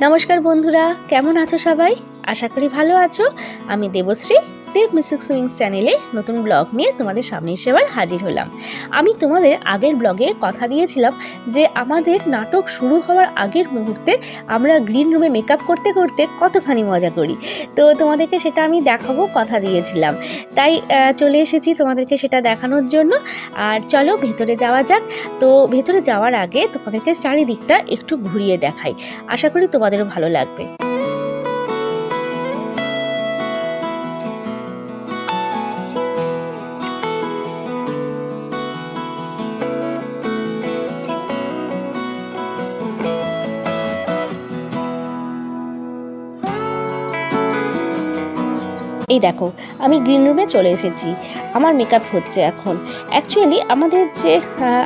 নমস্কার বন্ধুরা কেমন আছো সবাই? আশা করি ভালো আছো। আমি দেবশ্রী দেব মিউজিক সুইংস চ্যানেলে নতুন ব্লগ নিয়ে তোমাদের সামনে এসে আবার হাজির হলাম। আমি তোমাদের আগের ব্লগে কথা দিয়েছিলাম যে আমাদের নাটক শুরু হওয়ার আগের মুহূর্তে আমরা গ্রিন রুমে মেকআপ করতে করতে কতখানি মজা করি। তো তোমাদেরকে সেটা আমি দেখাবো, কথা দিয়েছিলাম। তাই চলে এসেছি তোমাদেরকে সেটা দেখানোর জন্য। আর চলো ভেতরে যাওয়া যাক। তো ভেতরে যাওয়ার আগে তোমাদেরকে চারিদিকটা একটু ঘুরিয়ে দেখাই। আশা করি তোমাদেরও ভালো লাগবে। এই দেখো, আমি গ্রিন রুমে চলে এসেছি। আমার মেকআপ হচ্ছে এখন। অ্যাকচুয়ালি আমাদের যে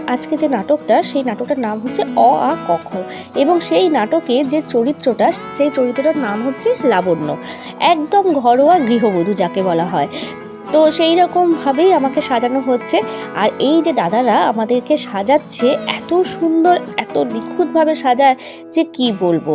আজকে যে নাটকটা, সেই নাটকটার নাম হচ্ছে অ আ কখ এবং সেই নাটকে যে চরিত্রটা, সেই চরিত্রটার নাম হচ্ছে লাবণ্য। একদম ঘরোয়া গৃহবধূ যাকে বলা হয়। তো সেই রকমভাবেই আমাকে সাজানো হচ্ছে। আর এই যে দাদারা আমাদেরকে সাজাচ্ছে, এত সুন্দর, এত নিখুঁতভাবে সাজায় যে কি বলব?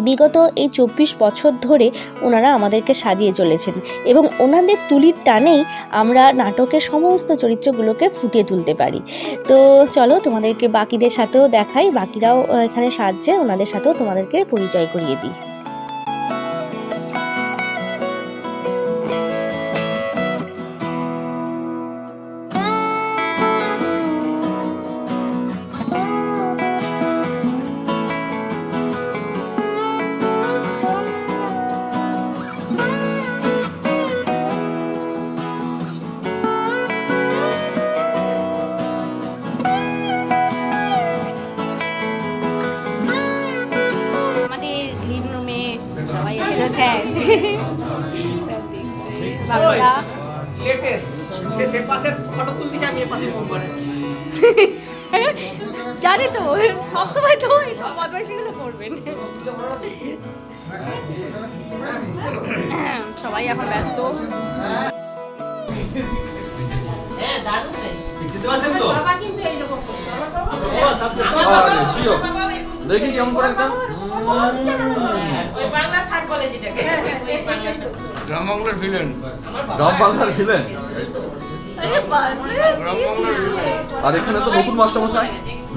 বিগত এই চব্বিশ বছর ধরে ওনারা আমাদেরকে সাজিয়ে চলেছেন এবং ওনাদের তুলির টানেই আমরা নাটকের সমস্ত চরিত্রগুলোকে ফুটিয়ে তুলতে পারি। তো চলো তোমাদেরকে বাকিদের সাথেও দেখাই, বাকিরাও এখানে সাজছে, ওনাদের সাথেও তোমাদেরকে পরিচয় করিয়ে দিই। তো সব সময় তো বদমাইশিগুলো করবেন সবাই এখন ব্যস্ত। প্রিয়। দেখি কেমন করে একটা গ্রাম বাংলার ভিলেন গ্রাম বাংলার ছিলেন আর এখানে তো নতুন মাস্টারমশাই।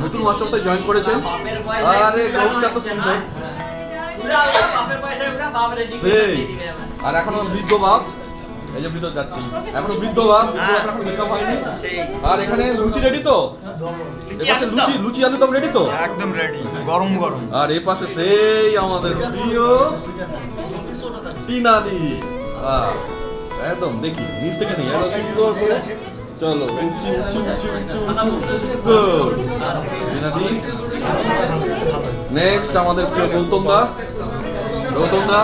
নতুন মাস্টারমশাই জয়েন করেছেন? আরে গ্রাউন্ডটা তো সুন্দর। সেই আর এখনও বৃদ্ধ বাপ। এই যে ভিতর যাচ্ছি। এখনও বৃদ্ধ বাপ এখন মেকআপ হয়নি। আর এখানে লুচি রেডি তো? এপাশে লুচি লুচি আলু দম রেডি তো? একদম রেডি গরম গরম। আর এই পাশে সেই আমাদের প্রিয় টিনাদি আহ, একদম দেখি নিচ থেকে নেই। এত সুন্দর করে চলো। উঁচু উঁচু উঁচু উঁচু উঁচু গুড টিনাদি নেক্সট আমাদের প্রিয় গৌতম দা। গৌতম দা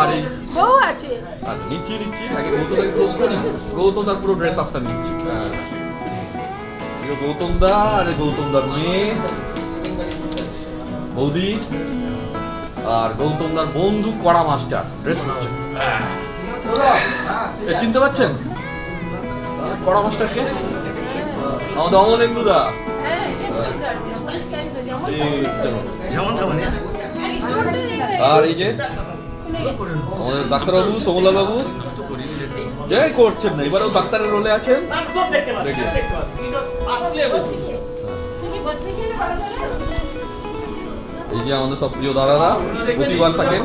আর বউ আছে। আর নিচ্ছি নিচ্ছি আগে গৌতমদাকে ক্লোজ করি। গৌতম দার পুরো ড্রেস আপটা নিচ্ছি। হ্যাঁ। প্রিয় গৌতম দা আরে গৌতম দার মেয়ে। বৌদি। আর গৌতম দার বন্ধু কড়া মাস্টার। ড্রেস করছে। চিনতে পারছেন? কড়া মাস্টার কে? আমাদের অমলেন্দু দা। এই, চলো। যেমন তেমন আর এই যে আমাদের ডাক্তারবাবু সমলা বাবু যে করছেন না এবারেও ডাক্তারের রোলে আছেন। এই যে আমাদের সব প্রিয় দাদারা প্রতিবার থাকেন।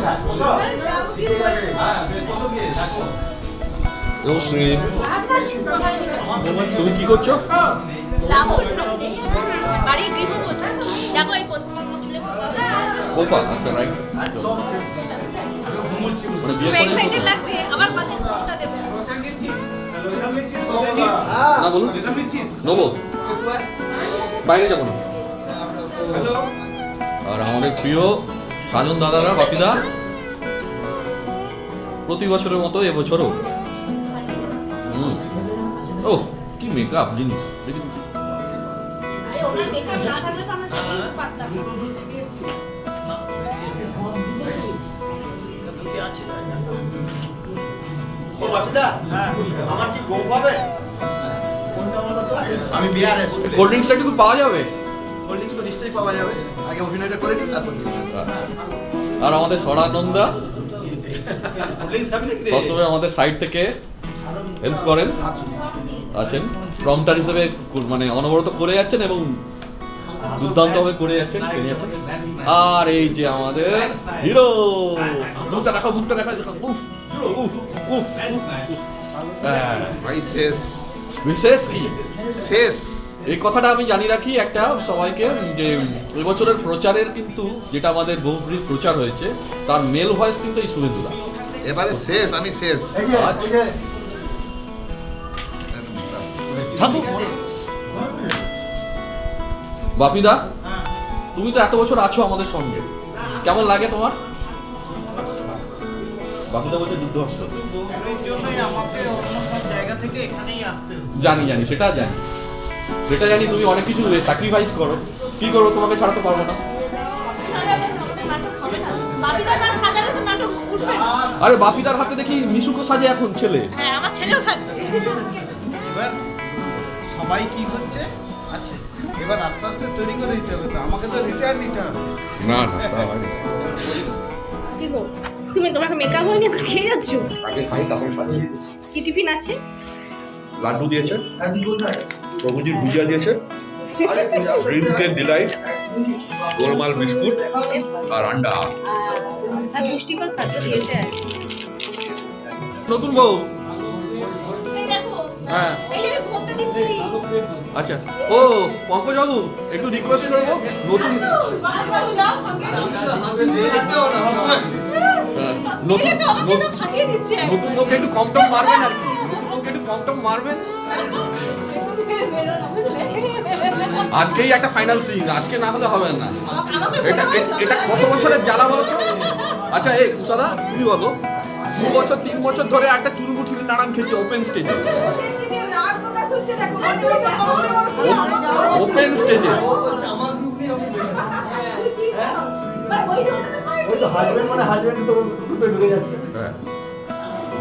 তুমি কি করছ? আচ্ছা মানে বাইরে যাব না। আর আমাদের প্রিয় সাজন দাদারা বাপিদা প্রতি বছরের মতো এবছরও ও কি মেকআপ জিনিস? কোল্ড ড্রিঙ্কসটা একটু পাওয়া যাবে? কোল্ড ড্রিঙ্কস তো নিশ্চয়ই পাওয়া যাবে। আগে অভিনয়টা করে নিই তারপর আর আমাদের সরানন্দা? সবসময় আমাদের সাইড থেকে হেল্প করেন? আছেন? প্রম্পটার হিসেবে মানে অনবরত করে যাচ্ছেন এবং দুর্দান্ত ভাবে করে যাচ্ছেন করে যাচ্ছেন। আর এই যে আমাদের হিরো! দেখাও মুখটা দেখাও দেখাও। উফ উফ উফ। হ্যাঁ, ভাই শেষ। বিশেষ কি? শেষ। এই কথাটা আমি জানি রাখি একটা সবাইকে যে এবছরের প্রচারের কিন্তু যেটা আমাদের বহুব্রীর প্রচার হয়েছে তার মেল ভয়েস কিন্তু এই শুভেন্দুদা এবারে শেষ আমি শেষ। আচ্ছা। থাকুক বাপিদা তুমি তো এত বছর আছো আমাদের সঙ্গে। কেমন লাগে তোমার? বাপিদা বলছে যুদ্ধ জানি জানি সেটা জানি। সেটা জানি তুমি অনেক কিছু স্যাক্রিফাইস করো। কি করব তোমাকে ছাড়াতে পারব না। আরে বাপিদার হাতে দেখি মিশুকো সাজে এখন ছেলে। হ্যাঁ আমার ছেলেও এবার সবাই কি করছে আছে। এবার আস্তে আস্তে তৈরি করে দিতে হবে তো আমাকে তো রিটায়ার নিতে হবে। না না তা হয় না। কি গো? তুমি তোমাকে মেকআপ হয়নি? এখন খেয়ে যাচ্ছ? আগে খাই তারপরে সাজি কি টিফিন আছে? লাড্ডু দিয়েছে। প্রভুজির ভুজিয়া দিয়েছে। ড্রিঙ্কের ডিলাইট গোলমাল বিস্কুট আর আন্ডা। আর পুষ্টিকর খাদ্য দিয়েছে। নতুন বউ। হ্যাঁ। আচ্ছা ও পঙ্কজ বাবু একটু রিকোয়েস্ট করব নতুন হ্যাঁ, নতুন বউকে একটু কম টম মারবেন আর নতুন বউকে একটু কম টম মারবেন? আজকেই একটা ফাইনাল সিন আজকে না হলে হবে না। এটা এটা কত বছরের জ্বালা বলো আচ্ছা এই কুসাদা তুমি বলো? দু বছর তিন বছর ধরে একটা চুলমুঠির নাড়ান খেয়েছে ওপেন স্টেজে ওপেন স্টেজে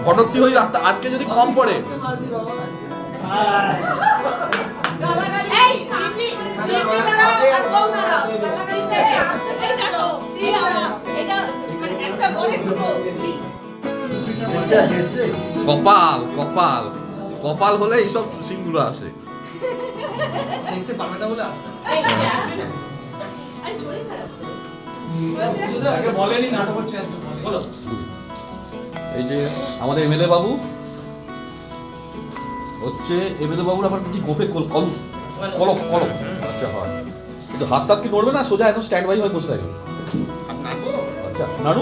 ভটক্তি হয়ে আজ- আজকে যদি কম পড়ে এটা মানে একটা স্ত্রী। কপাল কপাল। কপাল হলে এইসব সিনগুলো আসে। দেখতে পারবে না বলে আসবে বলো। এই যে আমাদের এমএলএ বাবু হচ্ছে এমএলএ বাবুর আবার কি গোপে কল কল- কলক কলক আচ্ছা হয়। কিন্তু হাত টাত কি নড়বে না? সোজা একদম স্ট্যান্ড বাই হয়ে বসে থাকবে। আচ্ছা নাড়ু?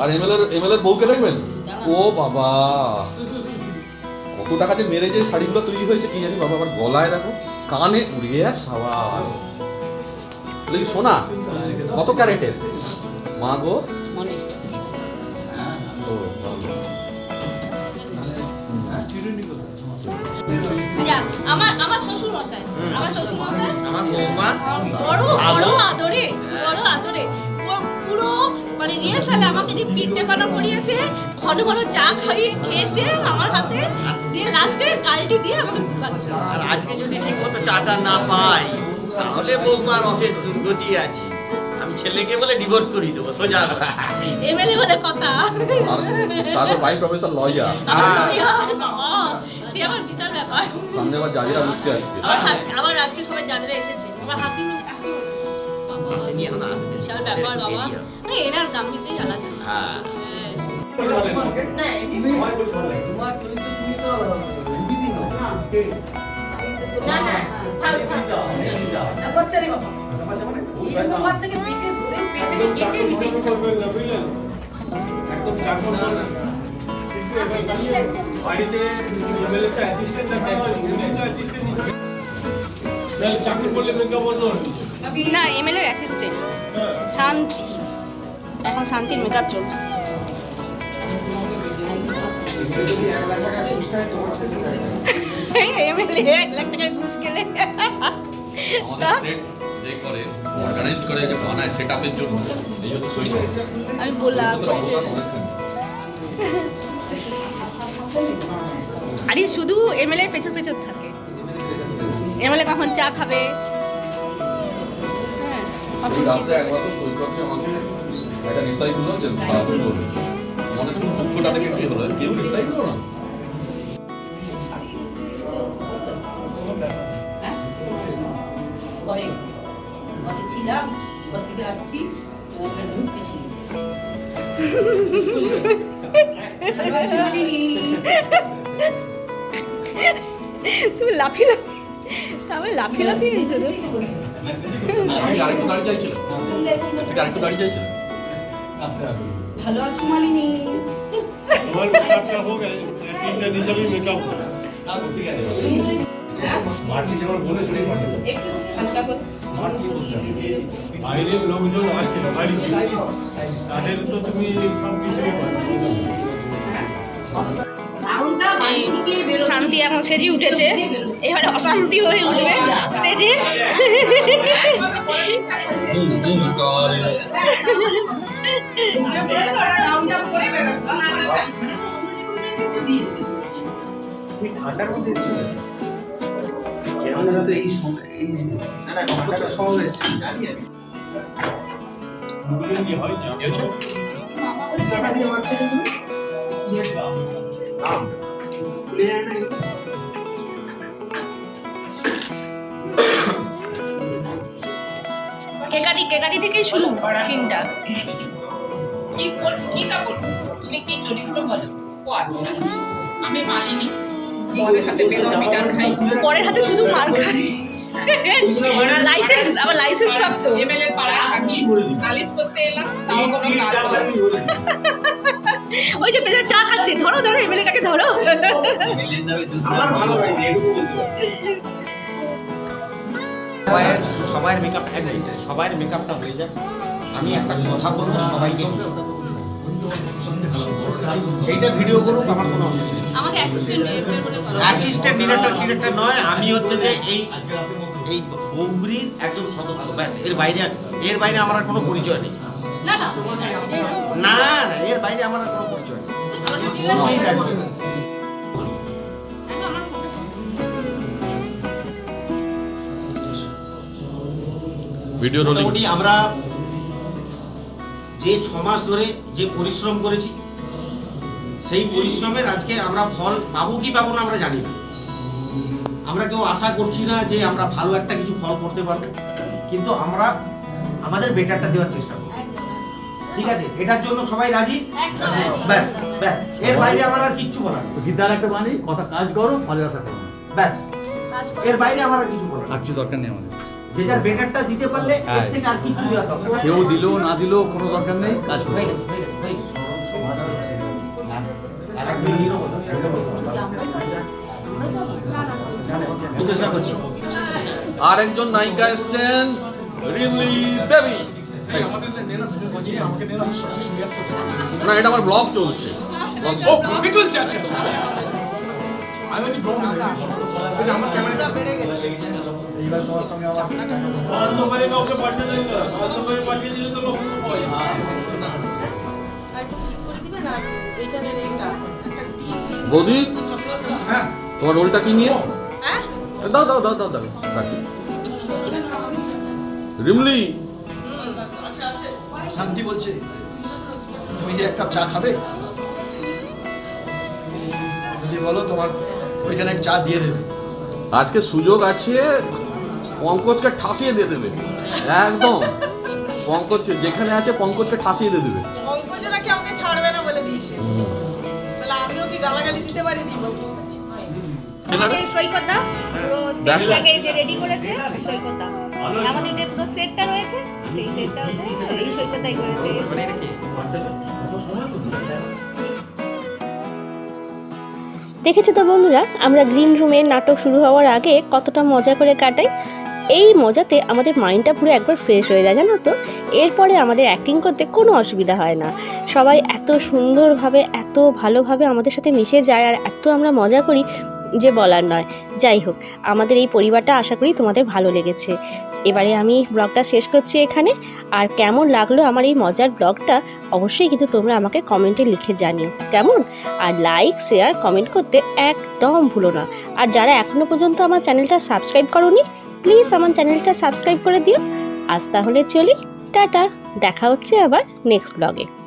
আর এমএলএ এমএলএ বউকে দেখবেন? ও বাবা। কত টাকা যে মেরে যে শাড়িগুলো তৈরি হয়েছে কি জানি বাবা আবার গলায় দেখো কানে উড়িয়ে সাবাস বলে সোনা কত ক্যারেটের? মা গো। আচ্ছা, আমার আমার শ্বশুর মশাই আমার শ্বশুর মশাই আমার বৌমা। বড় বড় আদরে বড় মানে রিহার্সালে আমাকে যে পিঠ টেপানো করিয়েছে ঘন ঘন চা খাইয়ে খেয়েছে আমার হাতে দিয়ে লাস্টে গালটি দিয়ে আমাকে আর আজকে যদি ঠিক মতো চাটা না পাই তাহলে বৌমার অশেষ দুর্গতি আছে। আমি ছেলেকে বলে ডিভোর্স করিয়ে দেবো সোজা এমএলএ বলে কথা। তারপর বাই প্রফেসর লয়ার আমার সে আমার বিশাল ব্যাপার। সামনে আবার জাজিরা বুঝতে আসছে আজকে আবার আজকে সবাই জানেরা এসেছে। আমার হাতি নিয়ে এখন আসবে বিশাল ব্যাপার বাবা না, এনার গাম্ভীর্যই আলাদা হ্যাঁ বাড়িতে এমএলএ অ্যাসিস্ট্যান্ট দেখা হয় তো অ্যাসিস্ট্যান্ট হিসেবে চাকর করলে মেকআপ যাবে না এমএলএর অ্যাসিস্ট্যান্ট শান্তি। এখন শান্তির মেকআপ চলছে। এমএলএ এক লাখ টাকার ঘুষ খেলে। আমি বললাম আরে শুধু এমএলএ পেছন পেছন থাকে। এমএলএ কখন চা খাবে? ছিলাম ঘর থেকে আসছি ওখানে ঢুকতেছি ভালো তুমি লাফি লাফি তারপরে লাফি লাফিয়ে ভালো আছো মালিনী? আমার মেকআপটা হোক অ্যাসিস্ট্যান্ট হিসাবে মেকআপ হোক একটু হালকা বাইরের লোকজন আসছে বাইরে তাদের তো তুমি সব কিছু শান্তি এখন সেজে উঠেছে এবারে অশান্তি হয়ে উঠবে সেজে রাউন্ডটা করে বেরোচ্ছি। কি হয় জানো? কেকাদি কেকারি থেকেই শুরু সিনটা। কি কি কাপড়? তুমি কি চরিত্র বলো? ও আচ্ছা। আমি মালিনী পরের হাতে বেদম পিটার খাই। পরের হাতে শুধু মার খায় লাইসেন্স আবার লাইসেন্স প্রাপ্ত। এমএলএ পাড়ায় থাকি নালিশ করতে এলাম তাও কোনো কাজ ওই যে পেছনে চা খাচ্ছে ধরো ধরো এমএলএটাকে ধরো। মেকআপ এক মিনিট, সবাইয়ের মেকআপটা হয়ে যায় আমি একটা কথা বলব সবাইকে। সেইটা ভিডিও করুক আমার কোনো অসুবিধা নেই। আমাকে অ্যাসিস্ট্যান্ট ডিরেক্টর বলে করো অ্যাসিস্ট্যান্ট ডিরেক্টর ডিরেক্টর নয় আমি হচ্ছে যে এই এই বৌগ্রির একজন সদস্য ব্যাস এর বাইরে এর বাইরে আমার কোনো পরিচয় নেই। না না এর বাইরে আমার কোনো পরিচয় নেই। ভিডিও মোটামুটি আমরা যে ছ মাস ধরে যে পরিশ্রম করেছি সেই পরিশ্রমের আজকে আমরা ফল পাবো কি পাবো না আমরা জানি না। আমরা কেউ আশা করছি না যে আমরা ভালো একটা কিছু ফল করতে পারব কিন্তু আমরা আমাদের বেটারটা দেওয়ার চেষ্টা করব। ঠিক আছে? এটার জন্য সবাই রাজি? ব্যাস ব্যাস। এর বাইরে আমার আর কিচ্ছু বলার নেই। গীতার একটা বাণী কথা কাজ করো ফলের আশা করো। ব্যাস। এর বাইরে আমার আর কিছু বলার আর কিছু দরকার নেই আমাদের। যে যার বেটারটা দিতে পারলে এর হ্যাঁ। থেকে আর কিচ্ছু দেওয়ার দরকার কেউ দিলো না দিলো কোনো দরকার নেই কাজ করো। করছি। আর একজন নায়িকা এসেছেন রিমলি দেবী। না এটা আমার ব্লগ চলছে। ও ব্লগে আচ্ছা বৌদি? হ্যাঁ। তোমার রোলটা কি নিয়ে? দাও দাও দাও দাও দাও রাখি। রিমলি। শান্তি বলছে তুমি কি এক কাপ চা খাবে? যদি বলো তোমার ওইখানে চা দিয়ে দেবে। আজকে সুযোগ আছে পঙ্কজকে ঠাসিয়ে দিয়ে দেবে। একদম। পঙ্কজ যেখানে আছে পঙ্কজকে ঠাসিয়ে দিয়ে দেবে। পঙ্কজ নাকি আমাকে ছাড়বে না বলে দিয়েছে। আমিও কি গালাগালি দিতে পারি দিব আমাদের সৈকতদা স্টেজটাকে যে রেডি করেছে সৈকতদা আমাদের যে পুরো সেটটা রয়েছে সেই সেটটা হচ্ছে এই সৈকতদাই করেছে। দেখেছ তো বন্ধুরা আমরা গ্রিন রুমে নাটক শুরু হওয়ার আগে কতটা মজা করে কাটাই? এই মজাতে আমাদের মাইন্ডটা পুরো একবার ফ্রেশ হয়ে যায় জানো তো? এরপরে আমাদের অ্যাক্টিং করতে কোনো অসুবিধা হয় না। সবাই এত সুন্দরভাবে এত ভালোভাবে আমাদের সাথে মিশে যায় আর এত আমরা মজা করি যে বলার নয়। যাই হোক, আমাদের এই পরিবারটা আশা করি তোমাদের ভালো লেগেছে। এবারে আমি ব্লগটা শেষ করছি এখানে। আর কেমন লাগল আমার এই মজার ব্লগটা, অবশ্যই কিন্তু তোমরা আমাকে কমেন্টে লিখে জানিও। কেমন? আর লাইক শেয়ার কমেন্ট করতে একদম ভুলো না। আর যারা এখনও পর্যন্ত আমার চ্যানেলটা সাবস্ক্রাইব করোনি প্লিজ আমার চ্যানেলটা সাবস্ক্রাইব করে দিও। আজ তাহলে চলি, টাটা। দেখা হচ্ছে আবার নেক্সট ব্লগে